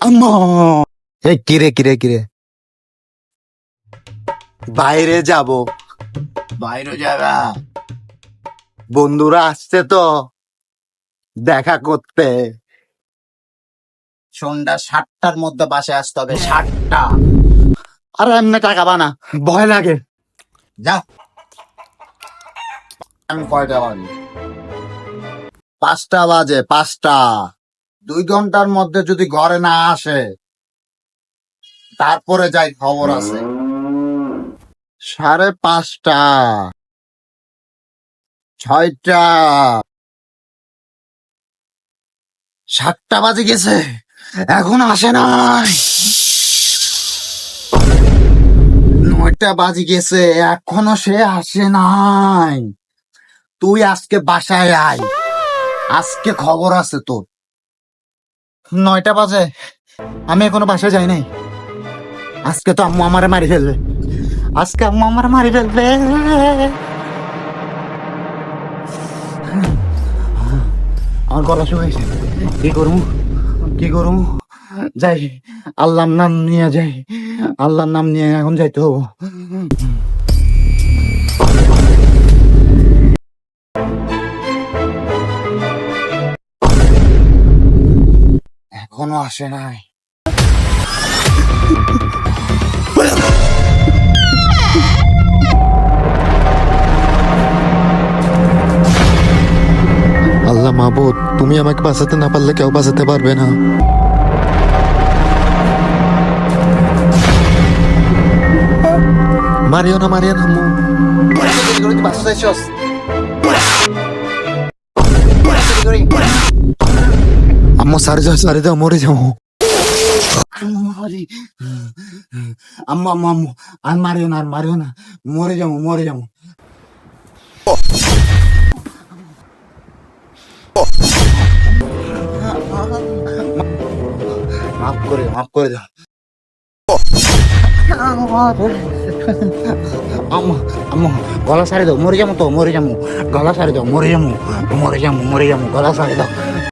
আম্মা। এই কিরে কিরে কিরে? বাইরে যাব। বাইরে যাবা? বন্ধুরা আসছে তো। দেখা করতে। সন্ধ্যা সাতটার মধ্যে বাসে আসতে হবে সাতটা। আর এমনি টাকা বানা ভয় লাগে। যা। আমি কয়টা বাজে? পাঁচটা বাজে পাঁচটা। দুই ঘণ্টার মধ্যে যদি ঘরে না আসে, তারপরে যাই খবর আছে। সাড়ে পাঁচটা, ছয়টা, সাতটা বাজে গেছে, এখন আসে নাই। নয়টা বাজে গেছে, এখনও সে আসে নাই। তুই আজকে বাসায় আয়, আজকে খবর আছে তোর। নয়টা বাজে। আমি এখনও বাসায় যাই নাই। আজকে তো আম্মু আমারে মারি ফেলবে। আজকে আম্মু আমার মারি ফেলবে। আমার গলা শুকাইছে। কি করব? কি করব? যাই, আল্লাহর নাম নিয়ে যাই। আল্লাহর নাম নিয়ে এখন যাইতে হব। এখনও আসে নাই। আল্লাহ মাহবুদ তুমি আমাকে বাঁচাতে না পারলে কেউ বাঁচাতে পারবে না। মারিও না মারিও না আম্মু বাসা যাইছস আম্মু সারি যাও সারি যাও মরে যাও আম্মা আম্মা, আম্মু, আর মারিও না, আর মারিও না। মরে যাব মরে যাব। মাফ করে মাফ করে দাও। আম্মা গলা সারি দাও। মরে যাব তো, মরে যাব। গলা সারি দাও, মরে যাব মরে যাব মরে যাব। গলা সারি দাও।